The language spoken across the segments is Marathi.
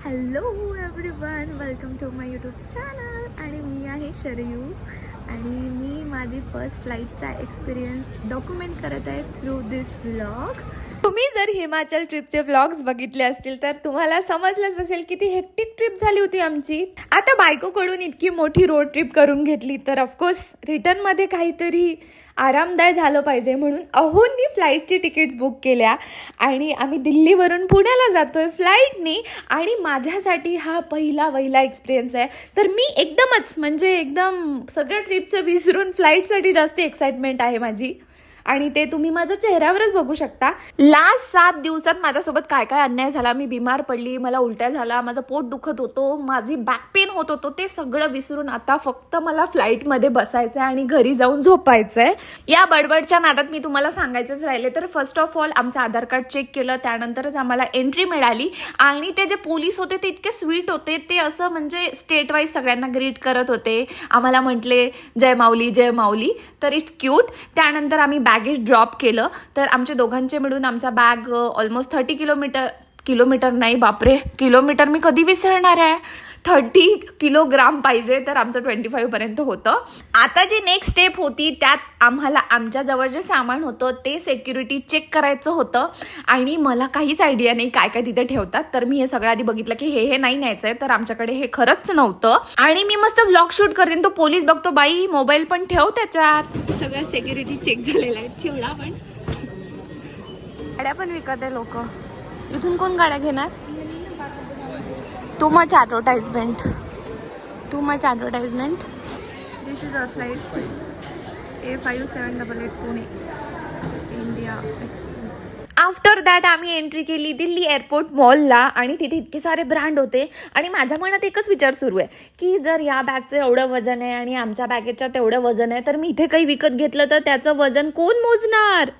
Hello everyone welcome to my YouTube channel आणि मी आहे शरयू आणि मी माझी फर्स्ट फ्लाईटचा एक्सपिरियन्स डॉक्युमेंट करत आहे थ्रू दिस ब्लॉग तुम्ही जर हिमाचल ट्रिपचे व्लॉग्स बघितले असतील तर तुम्हाला समजलंच असेल की ती हेक्टिक ट्रिप झाली होती आमची. आता बायकोकडून इतकी मोठी रोड ट्रिप करून घेतली तर ऑफकोर्स रिटर्नमध्ये काहीतरी आरामदाय झालं पाहिजे म्हणून अहोंनी फ्लाईटची तिकीट्स बुक केल्या. आणि आम्ही दिल्लीवरून पुण्याला जातोय फ्लाईटनी आणि माझ्यासाठी हा पहिला वहिला एक्सपिरियन्स आहे. तर मी एकदमच म्हणजे एकदम सगळ्या ट्रिपचं विसरून फ्लाईटसाठी जास्त एक्साइटमेंट आहे माझी. आणि ते तुम्ही माझ्या चेहऱ्यावरच बघू शकता. लास्ट सात दिवसात माझ्यासोबत काय काय अन्याय झाला मी बिमार पडली मला उलट्या झाला माझं पोट दुखत होतो माझी बॅक पेन होत होतो ते सगळं विसरून आता फक्त मला फ्लाईटमध्ये बसायचं आहे आणि घरी जाऊन झोपायचं आहे या बडबडच्या नादात मी तुम्हाला सांगायचंच राहिले तर फर्स्ट ऑफ ऑल आमचं आधार कार्ड चेक केलं त्यानंतरच आम्हाला एंट्री मिळाली आणि ते जे पोलीस होते ते इतके स्वीट होते ते असं म्हणजे स्टेट वाईज सगळ्यांना ग्रीट करत होते. आम्हाला म्हटले जय माऊली जय माऊली. तर इट्स क्यूट त्यानंतर आम्ही बॅगेज ड्रॉप केलं तर आमचे दोघांचे मिळून आमचा bag almost thirty kilometre kilometre नाही बापरे किलोमीटर मी कधी विसरणार आहे? थर्टी किलोग्राम पाहिजे तर आमचं ट्वेंटी फाईव्हपर्यंत होतं. आता जी नेक्स्ट स्टेप होती त्यात आम्हाला आमच्याजवळ जे सामान होतं ते सेक्युरिटी चेक करायचं होतं. आणि मला काहीच आयडिया नाही काय काय तिथे ठेवतात. तर मी हे सगळं आधी बघितलं की हे हे नाही न्यायचं आहे तर आमच्याकडे हे खरंच नव्हतं. आणि मी मस्त व्लॉग शूट करते आणि तो पोलीस बघतो बाई मोबाईल पण ठेव त्याच्यात. सगळ्या सेक्युरिटी चेक झालेला आहे. चिवडा पण. गाड्या पण विकत आहे लोक. इथून कोण गाड्या घेणार? Too much advertisement too much advertisement this is a flight A five seven double eight Pune India after that आम्ही एंट्री केली दिल्ली एअरपोर्ट मॉलला आणि तिथे इतके सारे ब्रँड होते. आणि माझ्या मनात एकच विचार सुरू आहे की जर या बॅगचं एवढं वजन आहे आणि आमच्या बॅगेच्या तेवढं वजन आहे तर मी इथे काही विकत घेतलं तर त्याचं वजन कोण मोजणार?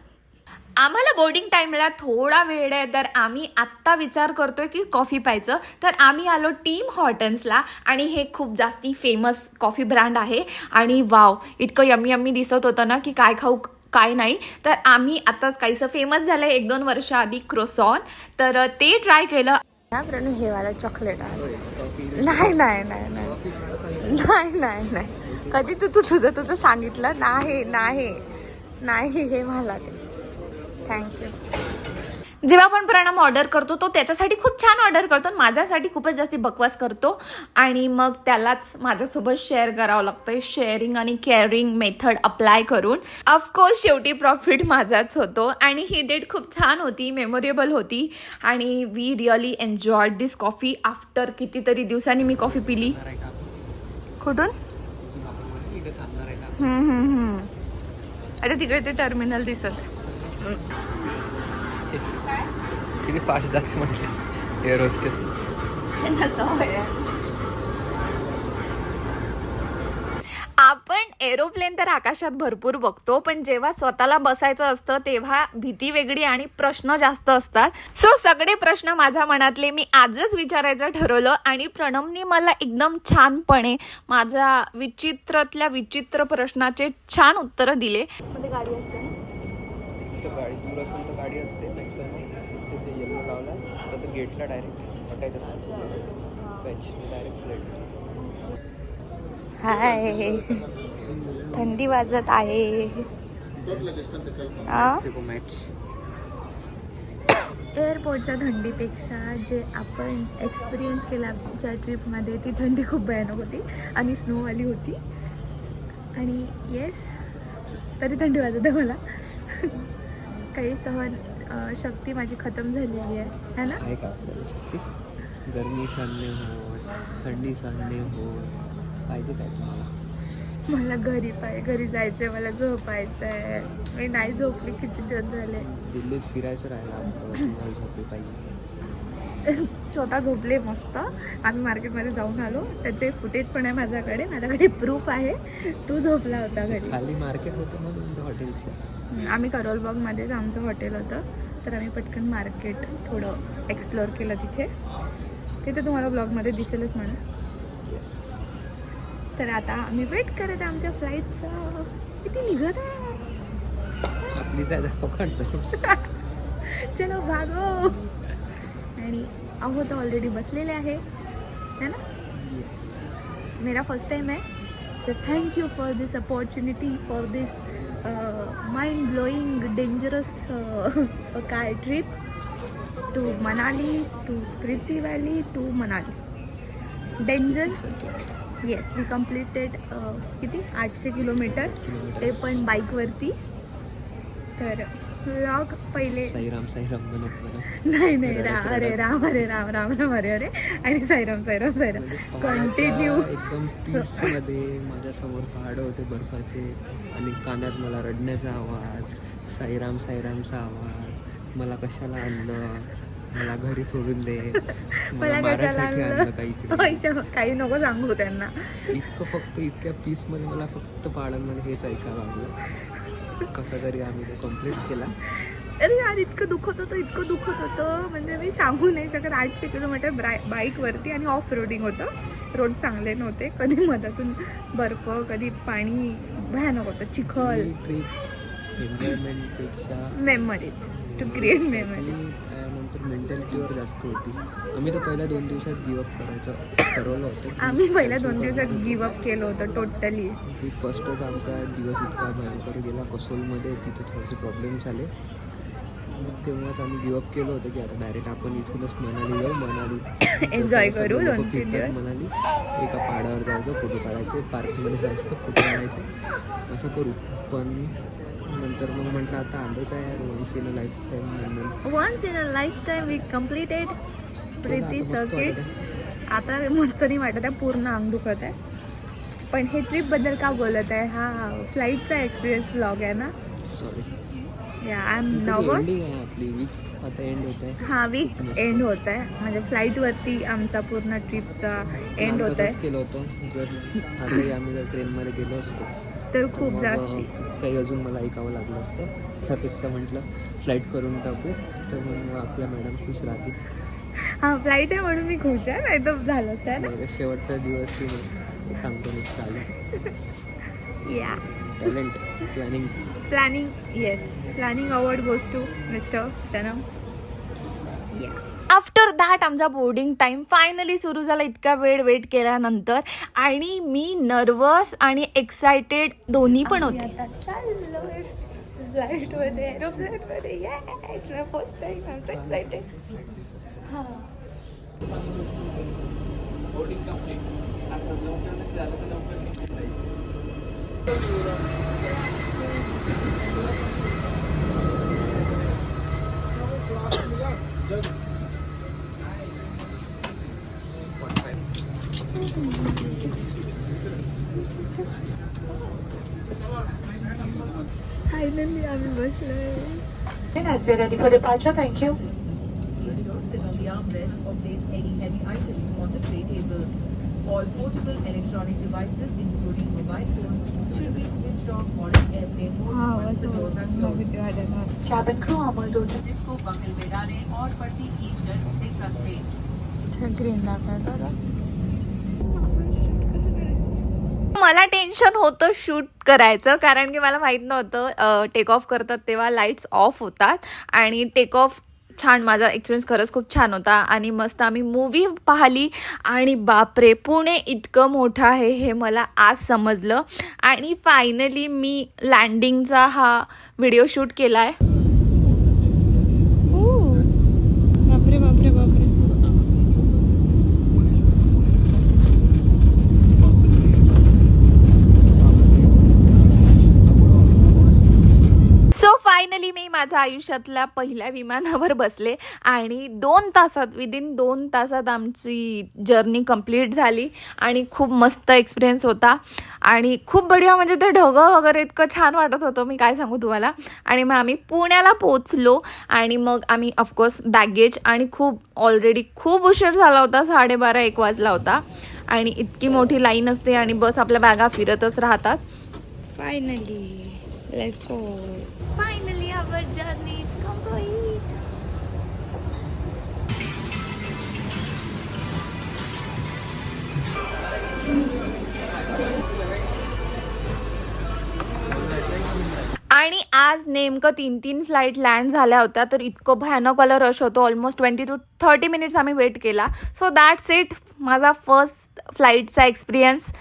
आम्हाला बोर्डिंग टाईमला थोडा वेळ आहे तर आम्ही आत्ता विचार करतोय की कॉफी प्यायचं. तर आम्ही आलो टीम हॉटन्सला आणि हे खूप जास्ती फेमस कॉफी ब्रँड आहे. आणि वाव इतकं यम्मी यम्मी दिसत होतं ना की काय खाऊ काय नाही. तर आम्ही आत्ताच काहीसं फेमस झालं आहे एक दोन वर्षाआधी क्रोसॉन तर ते ट्राय केलं. ना प्रणू हे वाला चॉकलेट आहे. नाही नाही नाही नाही. नाही नाही नाही. कधी तू तू तुझं तुझं सांगितलं? नाही नाही. नाही हे मला ते. थँक्यू जेव्हा आपण प्रणम ऑर्डर करतो तो त्याच्यासाठी खूप छान ऑर्डर करतो आणि माझ्यासाठी खूपच जास्ती बकवास करतो. आणि मग त्यालाच माझ्यासोबत शेअर करावं लागतं शेअरिंग आणि केअरिंग मेथड अप्लाय करून. ऑफकोर्स शेवटी प्रॉफिट माझाच होतो. आणि ही डेट खूप छान होती मेमोरेबल होती. आणि we really enjoyed this coffee after कितीतरी दिवसांनी मी कॉफी पिली. कुठून. अच्छा तिकडे ते टर्मिनल दिसत. किती फास्ट जाते म्हटले एअर होस्टेस आपण एरोप्लेन तर आकाशात भरपूर बघतो पण जेव्हा स्वतःला बसायचं असतं तेव्हा भीती वेगळी आणि प्रश्न जास्त असतात. सो सगळे प्रश्न माझ्या मनातले मी आजच विचारायचं ठरवलं आणि प्रणमनी मला एकदम छानपणे माझ्या विचित्रातल्या विचित्र प्रश्नाचे छान उत्तरं दिले. मध्ये गाडी असते ना तिथं गाडी दूर असेल तर गाडी असते नाही तर मग तिथे येल्लो लावला तसं गेटला डायरेक्ट हटायचं असतं. वेज डायरेक्ट फ्लाईट हाय. थंडी वाजत आहे. एअरपोर्टच्या थंडीपेक्षा जे आपण एक्सपिरियन्स केला आमच्या ट्रिपमध्ये ती थंडी खूप भयानक होती आणि स्नोवाली होती. आणि येस तरी थंडी वाजत आहे मला. काही सहन शक्ती माझी खतम झालेली आहे. है ना? आहे का आपल्याला शक्ती? गरमी सहन होत थंडी सहन होत पाहिजे काय तुम्हाला? मला घरी पाय घरी जायचं आहे मला झोपायचं आहे मी नाही झोपली किती दिवस झाले? दिल्लीत फिरायचं राहिलं आमचं पाहिजे. स्वतः झोपले मस्त. आम्ही मार्केटमध्ये जाऊन आलो. त्याचे फुटेज पण आहे माझ्याकडे. माझ्याकडे प्रूफ आहे. तू झोपला होता घरी. खाली मार्केट होतं ना हॉटेलचं. आम्ही करोलबागमध्येच आमचं हॉटेल होतं. तर आम्ही पटकन मार्केट थोडं एक्सप्लोअर केलं तिथे. तिथे तुम्हाला ब्लॉगमध्ये दिसेलच म्हणा. तर आता आम्ही वेट करत आहे आमच्या फ्लाईटचं किती निघत आहे? आपली जायला पकडतो. चलो भागो. आणि आहोत ऑलरेडी बसलेले आहे. है ना? येस मेरा फर्स्ट टाइम है तो thank you for this opportunity for this mind blowing dangerous काय trip to Manali to Spiti valley to Manali danger yes we completed किती? आठशे किलोमीटर. ते पण बाईकवरती तर व्लॉग पहिले. साईराम साईराम म्हणत नाही नाही रा अरे राम अरे राम राम राम अरे अरे. आणि साईराम साईराम साईराम. म्हणजे कंटिन्यू एकदम पीसमध्ये माझ्यासमोर पहाड होते बर्फाचे. आणि कानात मला रडण्याचा आवाज साईराम साईरामचा आवाज. मला कशाला आणलं? मला घरी सोडून दे. मला कशाला आणलं? काही नको सांगू त्यांना. इतकं फक्त इतक्या पीसमध्ये मला फक्त पहाडांमध्ये हेच ऐकायला लागलं. कसं तरी आम्ही ते कंप्लीट केला. अरे यार इतकं दुखत होतं इतकं दुखत होतं. म्हणजे मी सांगू नाही शकत आठशे किलोमीटर ब्राय बाईकवरती आणि ऑफ रोडिंग होतं. रोड चांगले नव्हते. कधी मधातून बर्फ कधी पाणी भयानक होतं चिखल. मेमरीज टू क्रिएट मेमरी मेंटॅलिटीवर जास्त होती. आम्ही तर पहिल्या दोन दिवसात गिवअप करायचं ठरवलं होतं आम्ही पहिल्या दोन दिवसात करणार गिव अप केलं होतं टोटली फर्स्टच आमचा दिवस इतका भयंकर गेला. कसोलमध्ये तिथे थोडेसे प्रॉब्लेम्स आले. मग तेव्हाच आम्ही गिवअप केलं होतं की आता डायरेक्ट आपण इथूनच मनाली जाऊ. मनाली जसं करू. मनाली. एका पहाडावर जायचं फोटो काढायचे पार्कमध्ये जायचं फोटो काढायचे. असं करू. पण नंतर मग म्हटलं आता आलोच आहे once in a life time म्हणून. Once in a life time we completed Preeti circuit आता मस्त नाही वाटत आहे. पूर्ण अंग दुखत आहे. पण हे ट्रिपबद्दल का बोलत आहे? हा फ्लाईटचा एक्सपिरियन्स व्लॉग आहे ना? सॉरी या आय एम नर्वस एंडिंग आहे आपली. वीक आता एंड होत आहे. हा वीक एंड होत आहे. म्हणजे फ्लाईटवरती आमचा पूर्ण ट्रिपचा एंड होत आहे. केलं होतं. जर आम्ही जर ट्रेनमध्ये गेलो असतो. तर खूप जास्ती. काही अजून मला ऐकावं लागलं असतं. त्यापेक्षा म्हटलं फ्लाईट करून टाकू. तर मग आपल्या मॅडम खुश राहतील. हा फ्लाईट आहे म्हणून मी खुश आहे. नाही तर झालं असतं ना? शेवटचा दिवस की सांगतो मी चालेल या talent planning planning yes planning award goes to mister त्यानं आफ्टर दॅट आमचा बोर्डिंग टाईम फायनली सुरू झाला. इतका वेळ वेट केल्यानंतर. आणि मी नर्वस आणि एक्सायटेड दोन्ही पण होते. फ्लाईटमध्ये एरोप्लेनमध्ये फर्स्ट टाईम आमचं एक्सायटेड हां. As we are ready for departure, thank you. Please don't sit on the armrest or place any heavy items on the tray table. All portable electronic devices, including mobile phones, should be switched off or in airplane mode once the doors are closed. Cabin crew, Amul Dutta. Jeep को बगल में डालें और पट्टी खींचकर उसे कस लें ग्रीन मला टेन्शन होतं शूट करायचं. कारण की मला माहीत नव्हतं टेक ऑफ करतात तेव्हा लाईट्स ऑफ होतात. आणि टेक ऑफ छान माझा एक्सपिरियन्स खरंच खूप छान होता. आणि मस्त आम्ही मूवी पाहिली. आणि बापरे पुणे इतकं मोठं आहे हे मला आज समजलं. आणि फायनली मी लँडिंगचा हा व्हिडिओ शूट केला आहे बापरे बापरे बापरे सो फायनली मी माझ्या आयुष्यातल्या पहिल्या विमानावर बसले आणि दोन तासात विदिन दोन तासात आमची जर्नी कंप्लीट झाली आणि खूप मस्त एक्सपिरियन्स होता. आणि खूप बढिया म्हणजे ते ढगं वगैरे इतकं छान वाटत होतं मी काय सांगू तुम्हाला. आणि मग आम्ही पुण्याला पोचलो आणि मग आम्ही ऑफकोर्स बॅगेज आणि खूप ऑलरेडी खूप उशीर झाला होता साडेबारा एक वाजला होता. आणि इतकी मोठी लाईन असते आणि बस आपल्या बॅगा फिरतच राहतात. फायनली लेट्स गो फायनली आणि आज नेमकं तीन तीन फ्लाईट लँड झाल्या होत्या तर इतकं भयानकवाला रश होतो. Almost twenty two thirty minutes आम्ही वेट केला. सो दॅट्स इट माझा first फ्लाईटचा experience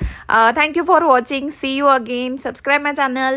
thank you for watching see you again subscribe my channel